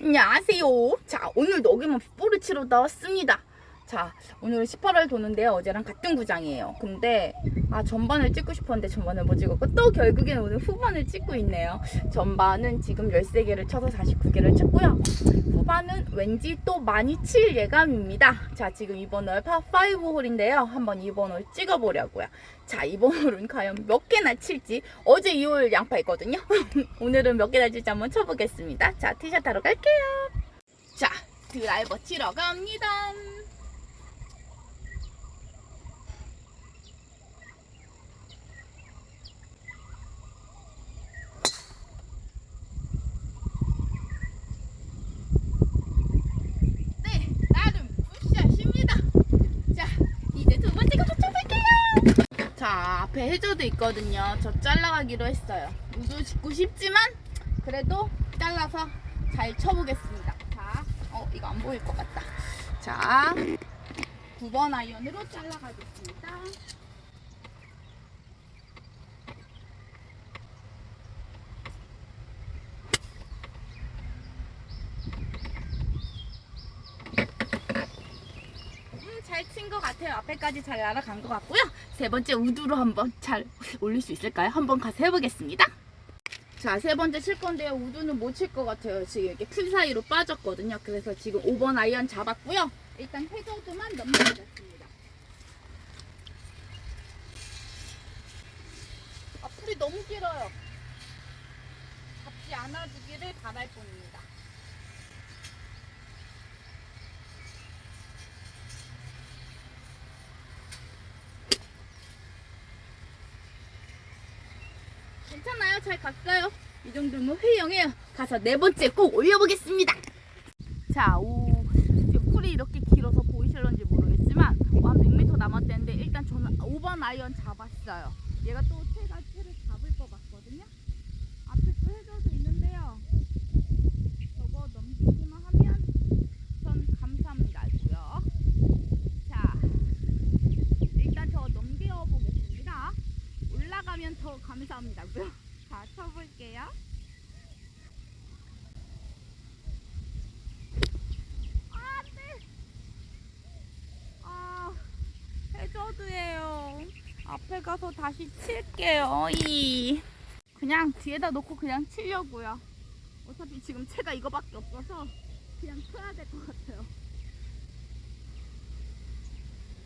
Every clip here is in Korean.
안녕하세요. 자, 오늘도 어김없이 볼을 치러 나왔습니다. 자, 오늘은 18월 도는데요. 어제랑 같은 구장이에요. 근데, 아, 전반을 찍고 싶었는데 전반을 못 찍었고, 또 결국엔 오늘 후반을 찍고 있네요. 전반은 지금 13개를 쳐서 49개를 쳤고요. 후반은 왠지 또 많이 칠 예감입니다. 자, 지금 이번 홀 파5 홀인데요. 한번 이번 홀 찍어보려고요. 자, 이번 홀은 과연 몇 개나 칠지. 어제 이홀 양파했거든요. 오늘은 몇 개나 칠지 한번 쳐보겠습니다. 자, 티샷 하러 갈게요. 자, 드라이버 치러 갑니다. 네, 나름 굿샷입니다. 자, 이제 두 번째 거 붙여볼게요. 자, 앞에 해저도 있거든요. 저 잘라가기로 했어요. 우도 짓고 싶지만 그래도 잘라서 잘 쳐보겠습니다. 자, 어, 이거 안 보일 것 같다. 자, 9번 아이언으로 잘라가겠습니다. 잘 친 것 같아요. 앞에까지 잘 날아간 것 같고요. 세 번째 우드로 한번 잘 올릴 수 있을까요? 한번 가서 해보겠습니다. 자, 세 번째 칠 건데요. 우드는 못 칠 것 같아요. 지금 이렇게 풀 사이로 빠졌거든요. 그래서 지금 5번 아이언 잡았고요. 일단 해저드만 넘겨주겠습니다. 아, 풀이 너무 길어요. 잡지 않아주기를 바랄 뿐입니다. 괜찮아요. 잘 갔어요. 이 정도면 회영해요. 가서 네 번째 꼭 올려보겠습니다. 자, 오, 지금 풀이 이렇게 길어서 보이실런지 모르겠지만 어, 한 100m 남았대는데 일단 저는 5번 아이언 잡았어요. 얘가 또 채가 채를 잡을 것 같거든요. 앞에 또 해저도 있는데요. 저거 넘기기만 하면 전 감사합니다고요. 자, 일단 저 넘겨보겠습니다. 올라가면 더 감사합니다고요. 자, 쳐볼게요. 아, 네. 아, 해저드예요. 앞에 가서 다시 칠게요. 이. 그냥 뒤에다 놓고 그냥 치려고요. 어차피 지금 채가 이거밖에 없어서 그냥 쳐야 될 것 같아요.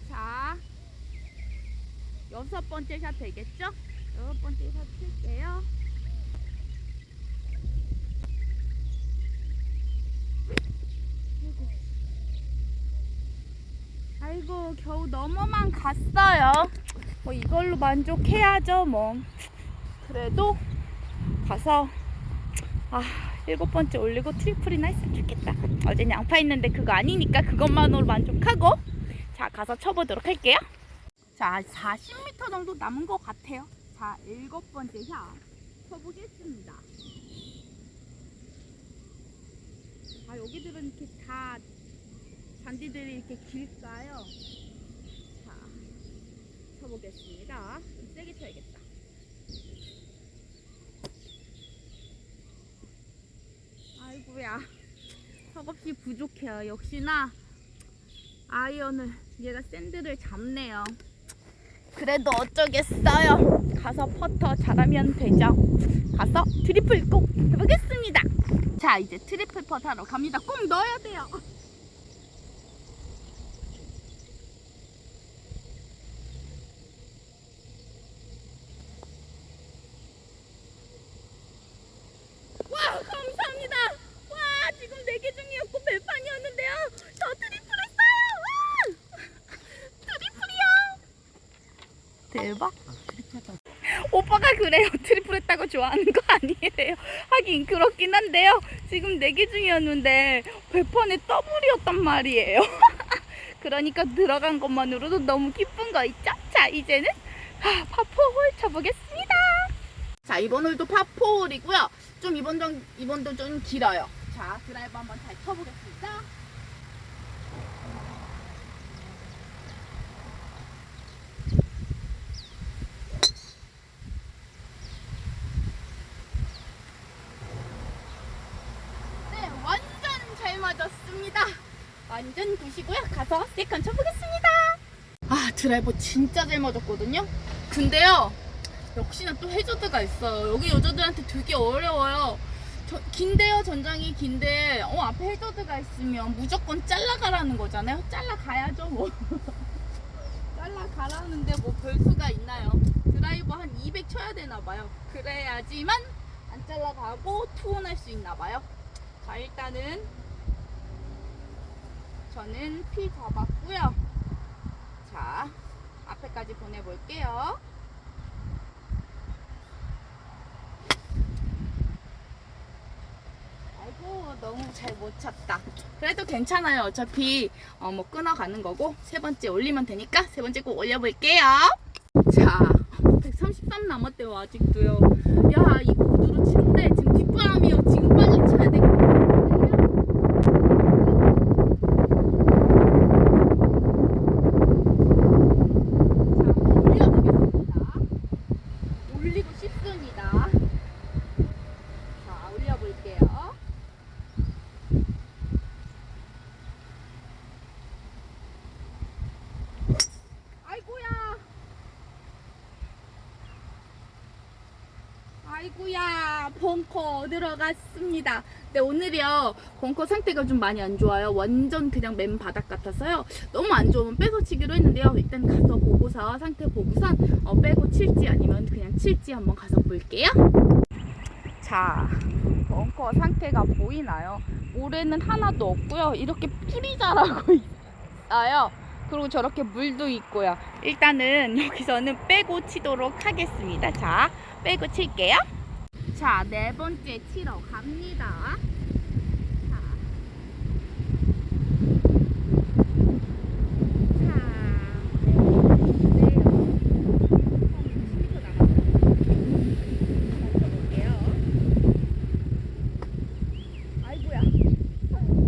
자, 여섯 번째 샷 되겠죠? 여섯 번째 샷 칠게요. 아이고, 겨우 넘어만 갔어요. 뭐 이걸로 만족해야죠, 뭐. 그래도 가서 아 일곱 번째 올리고 트리플이나 했으면 좋겠다. 어제 양파 있는데 그거 아니니까 그것만으로 만족하고 자 가서 쳐보도록 할게요. 자 40m 정도 남은 것 같아요. 자 일곱 번째 샷 쳐보겠습니다. 아 여기들은 이렇게 다 잔디들이 이렇게 길까요? 자 쳐보겠습니다. 좀 세게 쳐야겠다. 아이고야 허벅지 부족해요 역시나 아이언을 얘가 샌드를 잡네요 그래도 어쩌겠어요. 가서 퍼터 잘하면 되죠. 가서 트리플 꼭 해보겠습니다. 자 이제 트리플 퍼터 하러 갑니다. 꼭 넣어야 돼요 와 감사합니다. 와 지금 네 개 중이었고 배판이었는데요. 저 트리플 했어요. 와 트리플이요. 대박. 오빠가 그래요. 트리플 했다고 좋아하는 거 아니에요. 하긴 그렇긴 한데요. 지금 네개 중이었는데 배판에 더블이었단 말이에요. 그러니까 들어간 것만으로도 너무 기쁜 거 있죠? 자 이제는 아, 파포홀 쳐보겠습니다. 자 이번 홀도 파포홀이고요. 좀 이번 정 이번도 좀 길어요. 자 드라이버 한번 잘 쳐보겠습니다. 네 완. 굿입니다. 굿이고요. 가서 세컨 쳐보겠습니다. 아 드라이버 진짜 잘 맞았거든요. 근데요 역시나 또 해저드가 있어요. 여기 여자들한테 되게 어려워요. 저- 긴데요 전장이 긴데 어 앞에 해저드가 있으면 무조건 잘라가라는 거잖아요. 잘라가야죠 뭐. 잘라가라는데 뭐 별수가 있나요? 드라이버 한 200 쳐야 되나 봐요. 그래야지만 안 잘라가고 투혼할 수 있나 봐요. 자 일단은 저는 피 잡았고요. 자 앞에까지 보내볼게요. 아이고 너무 잘못 쳤다. 그래도 괜찮아요. 어차피 어, 뭐 끊어가는 거고 세 번째 올리면 되니까 세 번째 꼭 올려볼게요. 자, 133 남았대요 아직도요. 야 이거 구두로 치는데 지금 뒷바람이요. 지금 빨리 쳐야 돼. 자, 올려보겠습니다. 올리고 싶습니다. 자, 올려볼게요. 아이고야. 벙커 들어갔습니다. 근데 오늘이요, 벙커 상태가 좀 많이 안 좋아요. 완전 그냥 맨 바닥 같아서요. 너무 안 좋으면 빼서 치기로 했는데요. 일단 가서 보고서 상태 보고선 어, 빼고 칠지 아니면 그냥 칠지 한번 가서 볼게요. 자, 벙커 상태가 보이나요? 모래는 하나도 없고요. 이렇게 풀이 자라고 있어요. 그리고 저렇게 물도 있고요. 일단은 여기서는 빼고 치도록 하겠습니다. 자, 빼고 칠게요. 자, 네 번째 치러 갑니다. 자. 자, 네 번째인데요. 처음에 치고 나갔어요. 멈춰볼게요. 아이고야.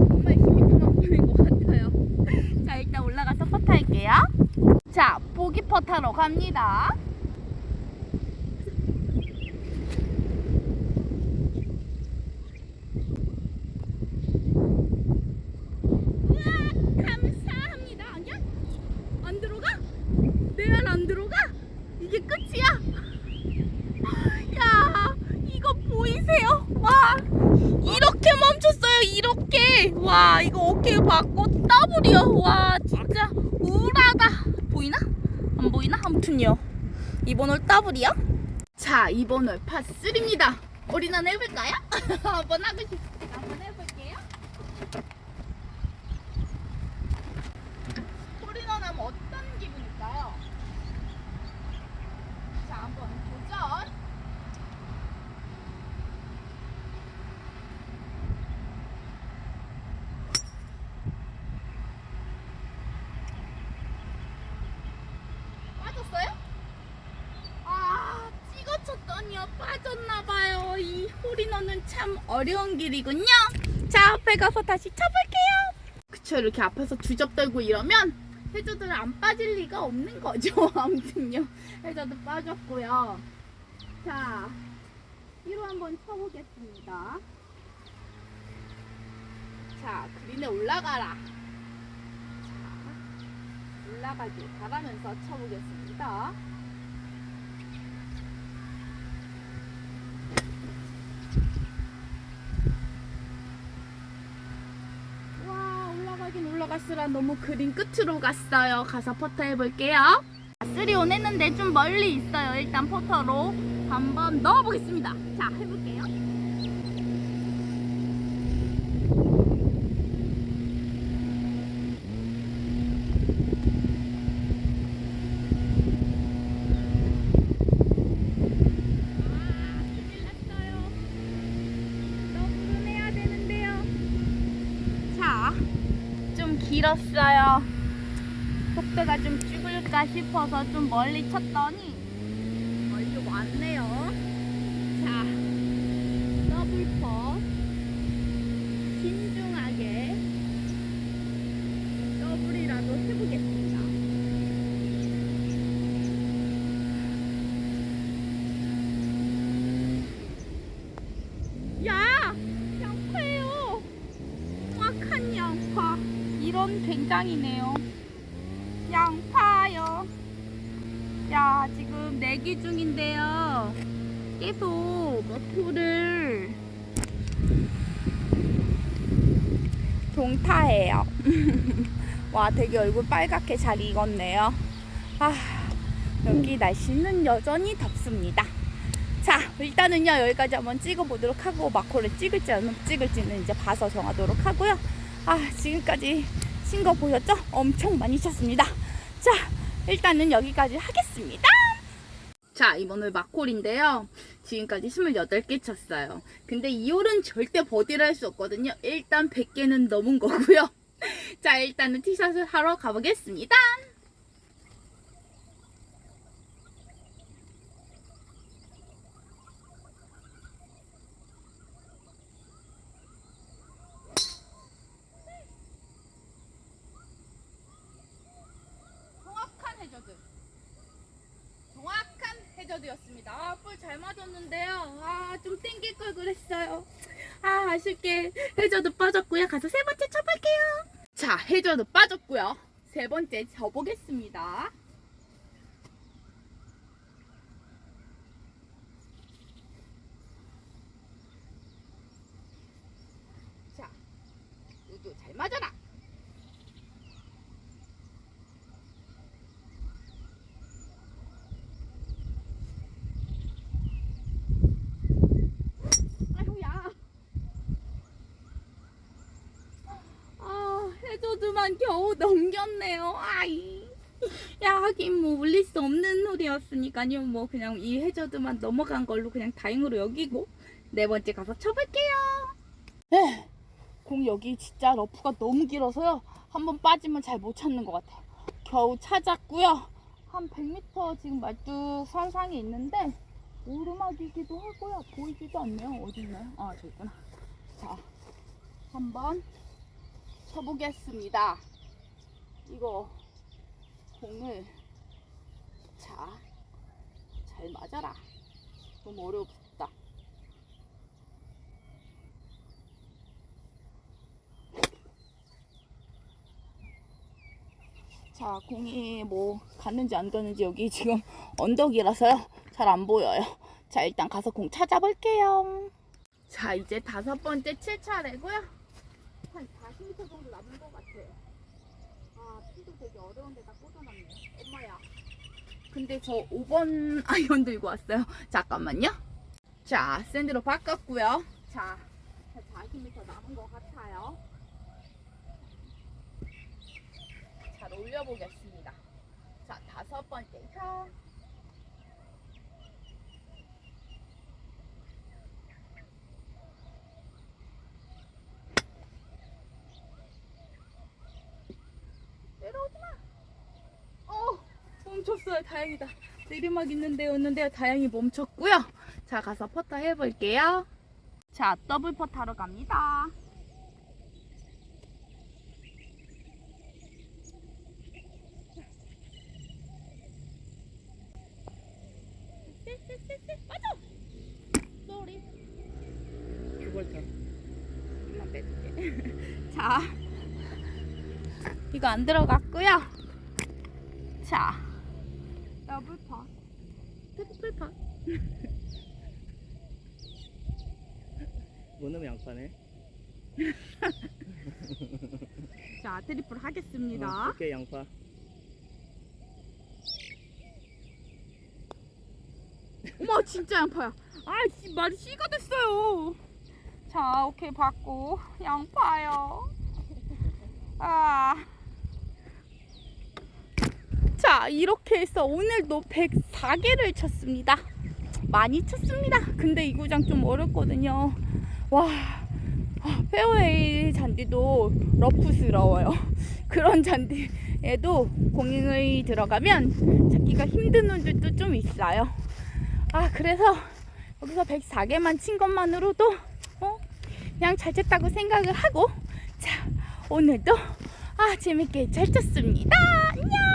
정말 힘이 더 보이는 것 같아요. 자, 일단 올라가서 퍼트 할게요. 자, 보기 퍼트하러 갑니다. 우와, 감사합니다. 아니야? 안 들어가? 내 말 안 들어가? 이게 끝이야? 야, 이거 보이세요? 와, 이렇게 멈췄어요. 이렇게. 어깨 받고 더블이요. 와, 진짜 우울하다. 보이나? 안 보이나? 아무튼요. 이번 홀 더블이요. 자, 이번 홀 파3입니다. 우리는 해볼까요? 한번 하고 싶습니다. 한번 해볼게요. 홀인원 하면 어떤 기분일까요? 자, 한번 도전. 빠졌어요? 아, 찍어 쳤더니요. 홀인원은 참 어려운 길이군요. 자, 앞에 가서 다시 쳐볼게요. 그쵸, 이렇게 앞에서 주접 떨고 이러면 해저드를 안 빠질 리가 없는 거죠. 아무튼요. 해저드 빠졌고요. 자, 뒤로 한번 쳐보겠습니다. 자, 그린에 올라가라. 자, 올라가길 바라면서 쳐보겠습니다. 와 올라갔으라 너무 그린 끝으로 갔어요. 가서 퍼터 해볼게요. 3온 했는데 좀 멀리 있어요. 일단 퍼터로 한번 넣어보겠습니다. 자 해볼게요. 아, 큰일 났어요. 더블은 해야 되는데요. 자, 좀 길었어요. 속도가 좀 죽을까 싶어서 좀 멀리 쳤더니 멀리 왔네요. 자, 더블 퍼 신중하게 더블이라도 해보겠습니다. 야, 양파예요. 정확한 양파. 굉장히네요. 양파요. 야, 지금 내기 중인데요. 계속 머프를 동타해요. 와, 되게 얼굴 빨갛게 잘 익었네요. 아, 여기 날씨는 여전히 덥습니다. 자, 일단은요, 여기까지 한번 찍어보도록 하고, 마코를 찍을지 안 찍을지는 이제 봐서 정하도록 하고요. 아, 지금까지 친 거 보셨죠? 엄청 많이 쳤습니다. 자, 일단은 여기까지 하겠습니다. 자, 이번에 마콜인데요. 지금까지 28개 쳤어요. 근데 이 홀은 절대 버디를 할 수 없거든요. 일단 100개는 넘은 거고요. 자, 일단은 티샷을 하러 가보겠습니다. 정확한 해저드. 정확한 해저드였습니다. 아, 볼 잘 맞았는데요. 아, 좀 땡길 걸 그랬어요. 아, 아쉽게 해저드 빠졌고요. 가서 세 번째 쳐볼게요. 자, 해저드 빠졌고요. 세 번째 쳐보겠습니다. 자, 우주 잘 맞아라. 아유야. 아, 해저드만 겨우 넘겼네요. 아이. 야, 하긴 뭐 올릴 수 없는 홀이었으니까요. 뭐 그냥 이 해저드만 넘어간 걸로 그냥 다행으로 여기고 네 번째 가서 쳐볼게요. 에, 공 여기 진짜 러프가 너무 길어서요. 한 번 빠지면 잘 못 찾는 것 같아요. 겨우 찾았고요. 한 100m 지금 말뚝 선상에 있는데 오르막이기도 하고요. 보이지도 않네요. 어디 있나요? 아, 저기 있구나. 자, 한번 쳐보겠습니다. 이거 공을 자, 잘 맞아라. 너무 어렵다. 자, 공이 뭐 갔는지 안 갔는지 여기 지금 언덕이라서요. 잘 안 보여요. 자, 일단 가서 공 찾아볼게요. 자, 이제 다섯 번째 칠 차례고요. 한 40m 정도 남은 것 같아요. 아, 피도 되게 어려운 데다 꽂아놨네요. 엄마야. 근데 저 5번 아이언 들고 왔어요. 잠깐만요. 자, 샌드로 바꿨고요. 자, 한 40m 남은 것 같아요. 잘 올려보겠습니다. 자, 다섯 번째 차. 내려오지 마. 어, 멈췄어요. 다행이다. 내리막 있는데 였는데요. 다행히 멈췄고요. 자, 가서 퍼터 해볼게요. 자, 더블 퍼터 하러 갑니다. 자, 이거 안 들어갔고요. 자, 더블 파, 트리플 파. 원음 양파네 자, 트리플 하겠습니다. 어, 오케이 양파 어머, 진짜 양파야. 아, 씨, 말이 씨가 됐어요. 자, 오케이 받고 양파요. 아. 자, 이렇게 해서 오늘도 104개를 쳤습니다. 많이 쳤습니다. 근데 이 구장 좀 어렵거든요. 와, 아, 페어웨이 잔디도 러프스러워요. 그런 잔디에도 공이 들어가면 잡기가 힘든 홀들도 좀 있어요. 아, 그래서 여기서 104개만 친 것만으로도 어, 그냥 잘 쳤다고 생각을 하고 자, 오늘도 아, 재밌게 잘 쳤습니다. 안녕!